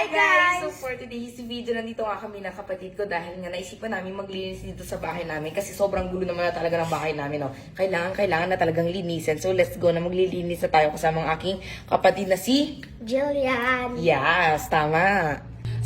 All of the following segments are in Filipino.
Hi guys! So for today's video, nandito nga kami na kapatid ko dahil nga naisipan namin maglinis dito sa bahay namin kasi sobrang gulo naman na talaga ng bahay namin. No? Kailangan, kailangan na talagang linisin. So let's go na maglilinis na tayo kasama ang aking kapatid na si... Jillian. Yes, tama.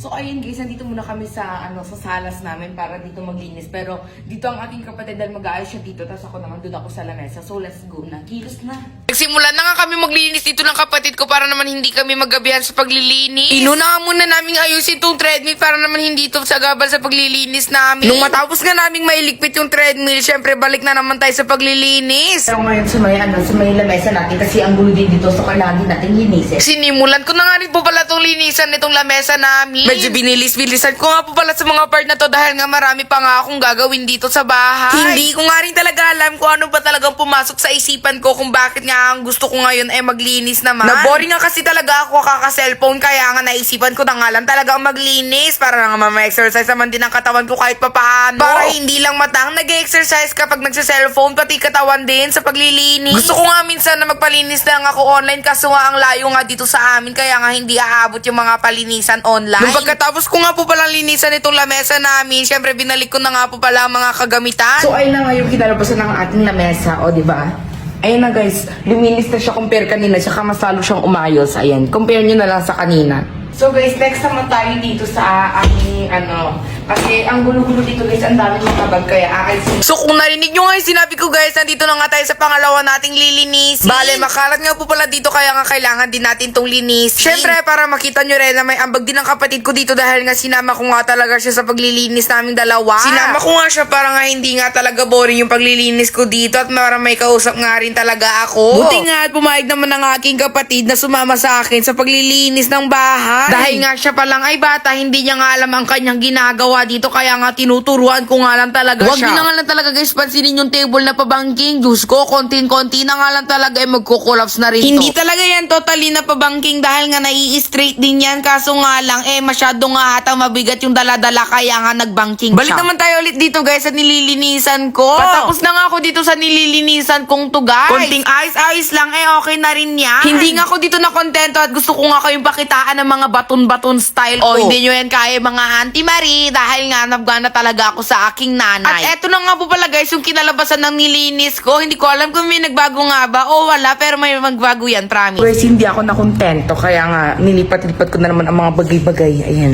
So ayun guys, nandito muna kami sa ano sa salas namin para dito maglinis. Pero dito ang aking kapatid dahil mag-aayos siya dito. Tapos ako naman doon ako sa lamesa. So let's go na. Kilos na. Nagsimula na nga kami maglinis dito ng kapatid ko para naman hindi kami magabihan sa paglilinis. Inuna nga muna namin ayusin itong treadmill para naman hindi ito sagabal sa paglilinis namin. Nung matapos nga namin mailigpit yung treadmill, syempre balik na naman tayo sa paglilinis. Pero ngayon sa may, ano, sa may lamesa natin kasi ang gulo din dito. So kailangan din natin linisin. Sinimulan ko na nga rin po pala itong linisan nitong lamesa namin. Medyo binilis-bilisan ko nga po pala sa mga part na to dahil nga marami pa nga akong gagawin dito sa bahay. Hindi ko nga rin talaga alam kung ano ba talagang pumasok sa isipan ko kung bakit nga ang gusto ko ngayon ay maglinis naman. Naboring nga kasi talaga ako kaka-cellphone kaya nga naisipan ko na nga lang talaga maglinis para nga ma-exercise naman din ang katawan ko kahit papaano. Para hindi lang matang nag-exercise kapag nagsa-cellphone pati katawan din sa paglilinis. Gusto ko nga minsan na magpalinis lang ako online kaso nga ang layo nga dito sa amin kaya nga hindi aabot yung mga palinisan online. Pagkatapos ko nga po palang linisan itong lamesa namin, syempre binalik ko na nga po pala mga kagamitan. So ayun na nga yung kinalabasan ng ating lamesa, o di ba? Ayun na guys, luminis na siya compare kanina, tsaka mas lalo siyang umayos. Ayan, compare nyo na lang sa kanina. So guys, next naman tayo dito sa aming ano, kasi ang gulo-gulo dito guys, ang dami mga tabag kaya aayusin So kung narinig nyo nga yung sinabi ko guys, nandito na nga tayo sa pangalawa nating lilinisin. Bale, makalat nga po pala dito kaya nga kailangan din natin tong linisin. Siyempre, para makita nyo rin na may ambag din ang kapatid ko dito dahil nga sinama ko nga talaga siya sa paglilinis naming dalawa. Sinama ko nga siya para nga hindi nga talaga boring yung paglilinis ko dito at para may kausap nga rin talaga ako. Buti nga at pumayag naman ng aking kapatid na sumama sa akin sa paglilinis ng bahay. Dahil nga siya palang ay bata, hindi niya nga alam ang kanyang ginagawa dito kaya nga tinuturuan ko nga lang talaga Huwag siya. niyo na nga lang talaga guys pansinin yung table na pabangking. Diyos ko, konting-konti na nga lang talaga ay magko-collapse na rin Hindi talaga yan totally na pabangking dahil nga nai-straight din yan. Kaso nga lang eh masyado nga ata mabigat yung dala-dala kaya nga nagbangking Balik naman tayo ulit dito guys sa nililinisan ko. Patapos na nga ako dito sa nililinisan kong to guys. Konting ayos-ayos lang eh okay na rin yan. Hindi nga ako dito na kontento at gusto ko nga kayong pakitaan ng mga baton-baton style ko. Oh. hindi nyo yan kaya mga Auntie Marie dahil nga nabgana talaga ako sa aking nanay. At eto na nga po pala guys yung kinalabasan ng nilinis ko. Hindi ko alam kung may nagbago nga ba o wala pero may magbago yan, promise. Guys, hindi ako nakontento, kaya nga nilipat-lipat ko na naman ang mga bagay-bagay. Ayan.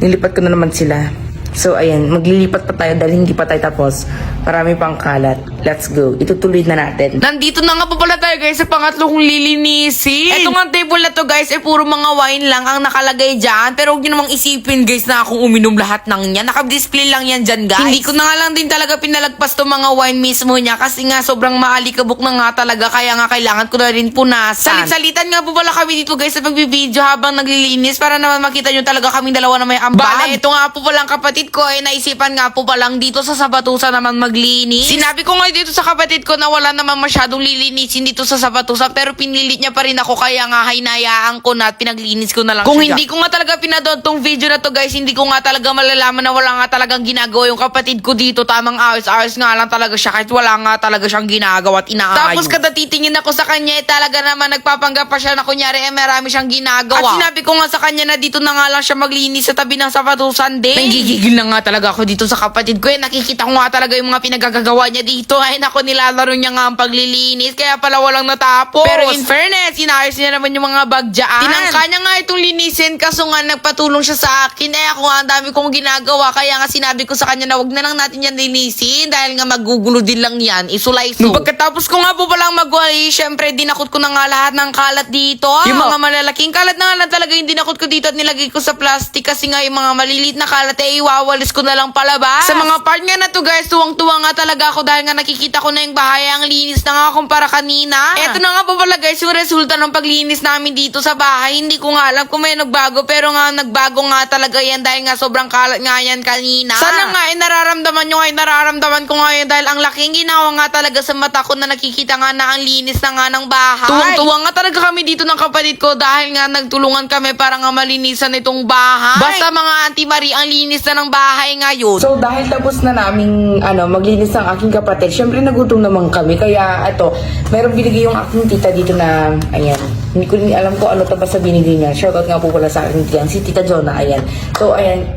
Nilipat ko na naman sila. So, ayan, maglilipat pa tayo dahil hindi pa tayo tapos. Marami pang kalat. Let's go. Itutuloy na natin. Nandito na nga po pala tayo guys sa pangatlo kong lilinisin. Ito nga table na to guys, eh puro mga wine lang ang nakalagay dyan. Pero huwag nyo namang isipin guys na akong uminom lahat ng yan. Naka-display lang yan dyan guys. Hindi ko na nga lang din talaga pinalagpas to mga wine mismo niya kasi nga sobrang maalikabok na nga talaga kaya nga kailangan ko na rin punasan. Salit-salitan nga po pala kami dito guys sa pagbibideo habang naglilinis para naman makita nyo talaga kaming dalawa na may ambag. Bale, ito nga po palang kapatid ko eh naisipan nga po palang dito sa Sabatusa naman maglinis. Sinabi ko nga dito sa kapatid ko na wala naman masyadong lilinisin dito sa Sabatusa pero pinilit niya pa rin ako kaya nga hinayaan ko na at pinaglinis ko na lang Kung siya hindi ko nga talaga pinanood tong video na to guys, hindi ko nga talaga malalaman na wala nga talagang ginagawa yung kapatid ko dito. Tamang ayos-ayos nga lang talaga siya kahit wala nga talaga siyang ginagawa at inaayos. Tapos kada titingin ako sa kanya eh talaga naman nagpapanggap pa siya na kunyari eh marami siyang ginagawa. At sinabi ko nga sa kanya na dito na nga lang siya maglinis sa tabi ng Sabatusan din. Nanggigigil na nga talaga ako dito sa kapatid ko eh. Nakikita ko nga talaga yung mga pinagagagawa niya dito. Ay nako nilalaro niya nga ang paglilinis kaya pala walang natapos. Pero in fairness, inayos niya naman yung mga bagyaan. Tinangka niya nga itong linisin kaso nga nagpatulong siya sa akin. Eh ako nga ang dami kong ginagawa kaya nga sinabi ko sa kanya na wag na lang natin yan linisin dahil nga magugulo din lang yan. Isulay-so. Nung pagkatapos ko nga po palang magwali, syempre dinakot ko na nga lahat ng kalat dito. Yung mga malalaking kalat na nga lang talaga yung dinakot ko dito at nilagay ko sa plastic kasi nga yung mga maliliit na kalat eh iwawalis ko na lang palabas. Sa mga part nga na to guys, tuwang-tuwa nga talaga ako dahil nga nakikita ko na yung bahay ang linis na nga kumpara kanina. Eto na nga po pala guys yung resulta ng paglinis namin dito sa bahay. Hindi ko nga alam kung may nagbago pero nga nagbago nga talaga yan dahil nga sobrang kalat nga yan kanina. Sana nga eh nararamdaman nyo nga eh nararamdaman ko nga yan dahil ang laking ginawa nga talaga sa mata ko na nakikita nga na ang linis na nga ng bahay. Tuwang-tuwa nga talaga kami dito ng kapatid ko dahil nga nagtulungan kami para nga malinisan itong bahay. Basta mga Auntie Marie, ang linis na ng bahay ngayon. So, dahil tapos na naming ano, maglinis ang aking kapatid, syempre nagutom naman kami. Kaya, ito, meron binigay yung aking tita dito na, ayan, Hindi ko rin alam kung ano to basta binigay niya. Shoutout nga po pala sa akin diyan, si Tita Jonah, ayan. So, ayan,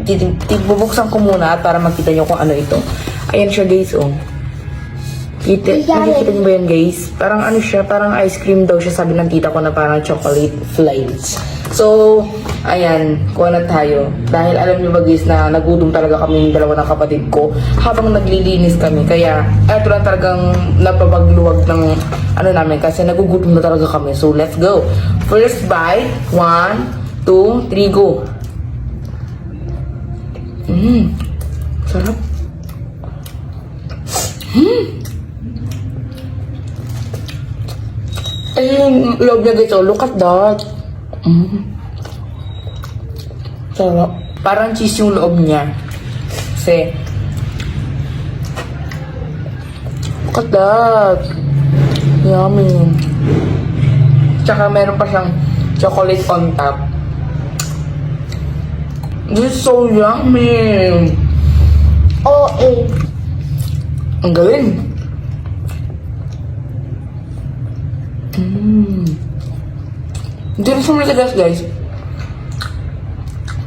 bubuksan ko muna para makita niyo kung ano ito. Ayan siya guys, oh. Kita, nakikita niyo ba yan guys? Parang ano siya, parang ice cream daw siya sabi ng tita ko na parang chocolate flakes. So, ayan, kuha na tayo. Dahil alam niyo ba guys na nagutom talaga kami yung dalawa ng kapatid ko habang naglilinis kami. Kaya, eto lang talagang napapagluwag ng ano namin kasi nagugutom na talaga kami. So, let's go. First bite. One, two, three, go. Mmm. Sarap. Ay, yung loob niya oh, look at that. Mm. Sarap. Parang cheese yung loob niya. Kasi, look at that. Yummy. Tsaka meron pa siyang chocolate on top. This is so yummy. Oo, eh. Ang galing. Mm. Hindi rin siya matigas, guys.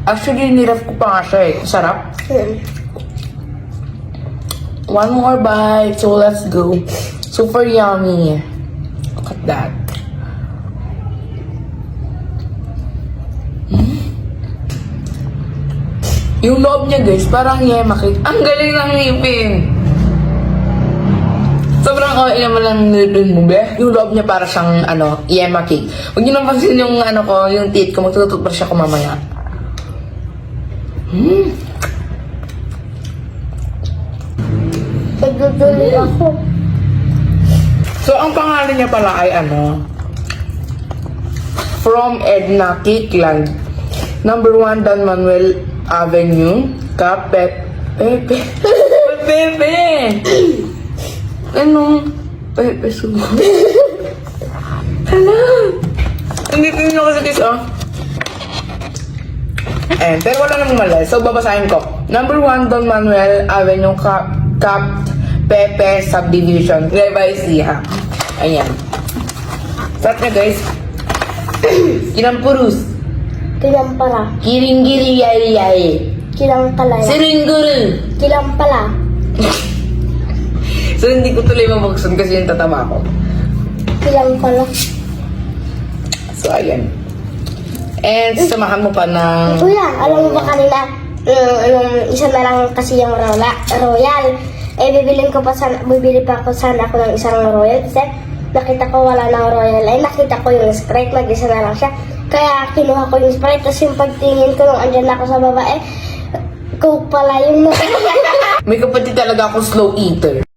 Actually, nirap ko pa nga siya eh. Sarap. Hmm. One more bite. So, let's go. Super yummy. Look at that. Mm. Yung loob niya, guys, parang yema cake. Ang galing ng ngipin. Naman lang nilipin mo, be. Yung loob niya para siyang, ano, yema cake. Huwag niyo napansin yung, ano ko, yung teeth ko. Magtututupar siya ko mamaya. Hmm. Nagduduloy ako. So, ang pangalan niya pala ay ano? From Edna Cakeland. Number 1, Don Manuel Avenue. Kapet. Pepe. Pepe. Ano? Pepe sugo. Hala. Hindi tingin ako sa kiss, oh. Eh, pero wala namang mali. So, babasahin ko. Number 1, Don Manuel Avenue, Cap, Cap Pepe Subdivision. Nueva Ecija. Ayan. Start na, guys. Kinampurus. Kilampara. Kiringgiri yari yari. Kilampalaya. Siringguru. Kilampala. So, hindi ko tuloy mabuksan kasi yung tatama ko. Kilampala. So, ayan. And, samahan mo pa ng... Kuya, alam mo ba kanina, yung, yung isa na lang kasi yung rola, royal. Eh, bibilin ko pa sana, bibili pa ako sana ako ng isang royal kasi nakita ko wala nang royal. Eh, nakita ko yung Sprite, mag-isa na lang siya. Kaya kinuha ko yung Sprite, tapos yung pagtingin ko nung andyan ako sa baba, eh, Coke pala yung May kapatid talaga ako slow eater.